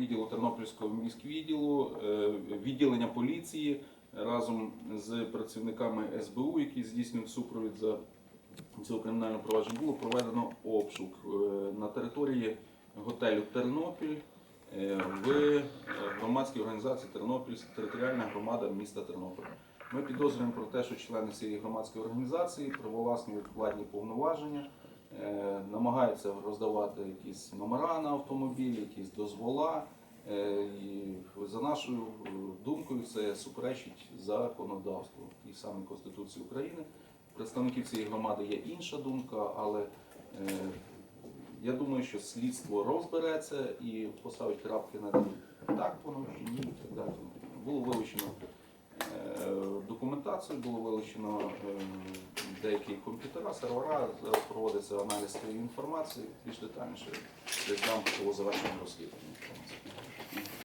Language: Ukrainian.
відділу Тернопільського міськвідділу, е, відділення поліції разом з працівниками СБУ, які здійснюють супровід за цього кримінального провадження, було проведено обшук е, на території готелю Тернопіль е, в громадській організації Тернопіль, територіальна громада міста Тернополя. Ми підозрюємо про те, що члени цієї громадської організації привласнюють владні повноваження, намагаються роздавати якісь номера на автомобілі, якісь дозвола. Е, І за нашою е, думкою це суперечить законодавству і саме Конституції України. Представників цієї громади є інша думка, але е, я думаю, що слідство розбереться і поставить крапки на «і». так воно чи ні, так далі. Було вилучено документацію, було вилучено деякі комп'ютера, сервера, зараз проводиться аналіз цієї інформації, більш детальніше десь нам було завершенню розслідування.